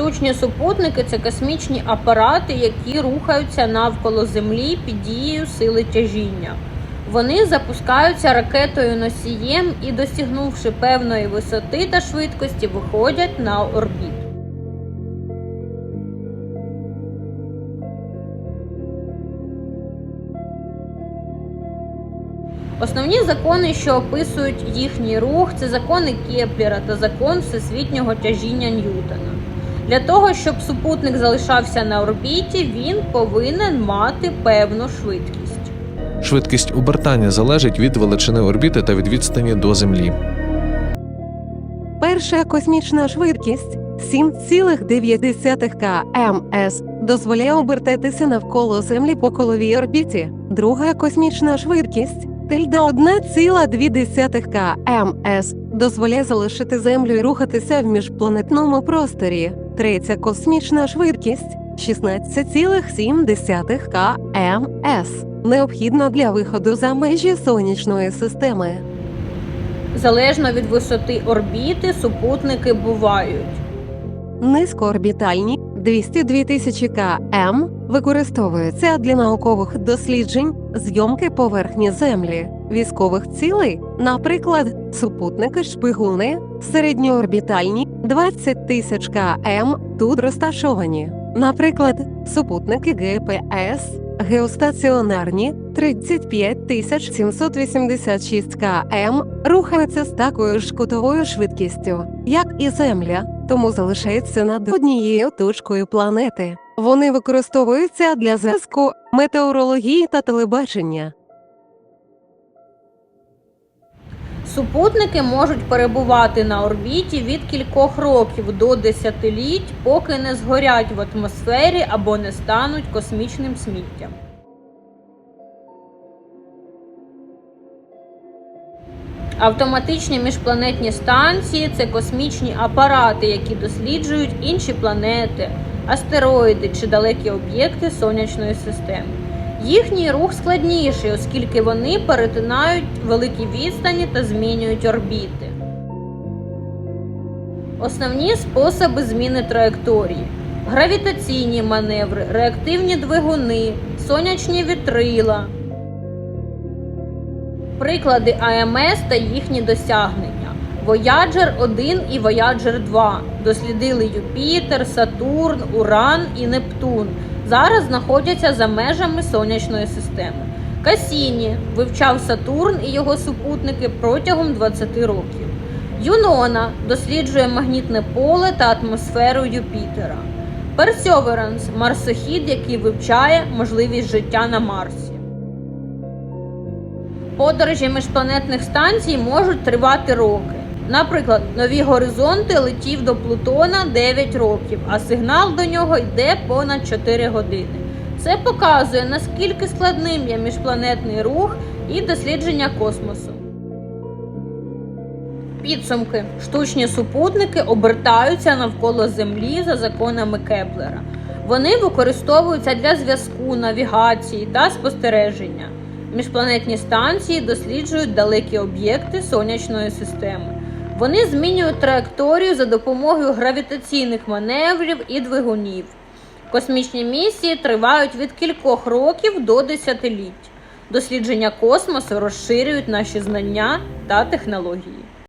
Штучні супутники це космічні апарати, які рухаються навколо Землі під дією сили тяжіння. Вони запускаються ракетою носієм і, досягнувши певної висоти та швидкості, виходять на орбіту. Основні закони, що описують їхній рух, це закони Кеплера та закон всесвітнього тяжіння Ньютона. Для того, щоб супутник залишався на орбіті, він повинен мати певну швидкість. Швидкість обертання залежить від величини орбіти та від відстані до Землі. Перша космічна швидкість 7,9 кмс дозволяє обертатися навколо Землі по коловій орбіті. Друга космічна швидкість тильда 1,2 кмс дозволяє залишити Землю і рухатися в міжпланетному просторі. Третя космічна швидкість 16,7 кмс необхідна для виходу за межі сонячної системи. Залежно від висоти орбіти, супутники бувають. Низькоорбітальні 202 тисячі км використовуються для наукових досліджень зйомки поверхні Землі, військових цілей, наприклад, супутники шпигуни, середньоорбітальні 20 тисяч км тут розташовані. Наприклад, супутники ГПС, геостаціонарні 35 тисяч 786 км рухаються з такою ж кутовою швидкістю, як і Земля, тому залишаються над однією точкою планети. Вони використовуються для зв'язку, метеорології та телебачення. Супутники можуть перебувати на орбіті від кількох років до десятиліть, поки не згорять в атмосфері або не стануть космічним сміттям. Автоматичні міжпланетні станції це космічні апарати, які досліджують інші планети, астероїди чи далекі об'єкти сонячної системи. Їхній рух складніший, оскільки вони перетинають великі відстані та змінюють орбіти. Основні способи зміни траєкторії: гравітаційні маневри, реактивні двигуни, сонячні вітрила. Приклади АМС та їхні досягнення. Voyager 1 і Voyager 2 дослідили Юпітер, Сатурн, Уран і Нептун. Зараз знаходяться за межами сонячної системи. Касіні вивчав Сатурн і його супутники протягом 20 років. Юнона досліджує магнітне поле та атмосферу Юпітера. Персьоверанс марсохід, який вивчає можливість життя на Марсі. Подорожі міжпланетних станцій можуть тривати роки. Наприклад, нові горизонти летів до Плутона 9 років, а сигнал до нього йде понад 4 години. Це показує, наскільки складним є міжпланетний рух і дослідження космосу. Підсумки: штучні супутники обертаються навколо Землі за законами Кеплера. Вони використовуються для зв'язку, навігації та спостереження. Міжпланетні станції досліджують далекі об'єкти сонячної системи. Вони змінюють траєкторію за допомогою гравітаційних маневрів і двигунів. Космічні місії тривають від кількох років до десятиліть. Дослідження космосу розширюють наші знання та технології.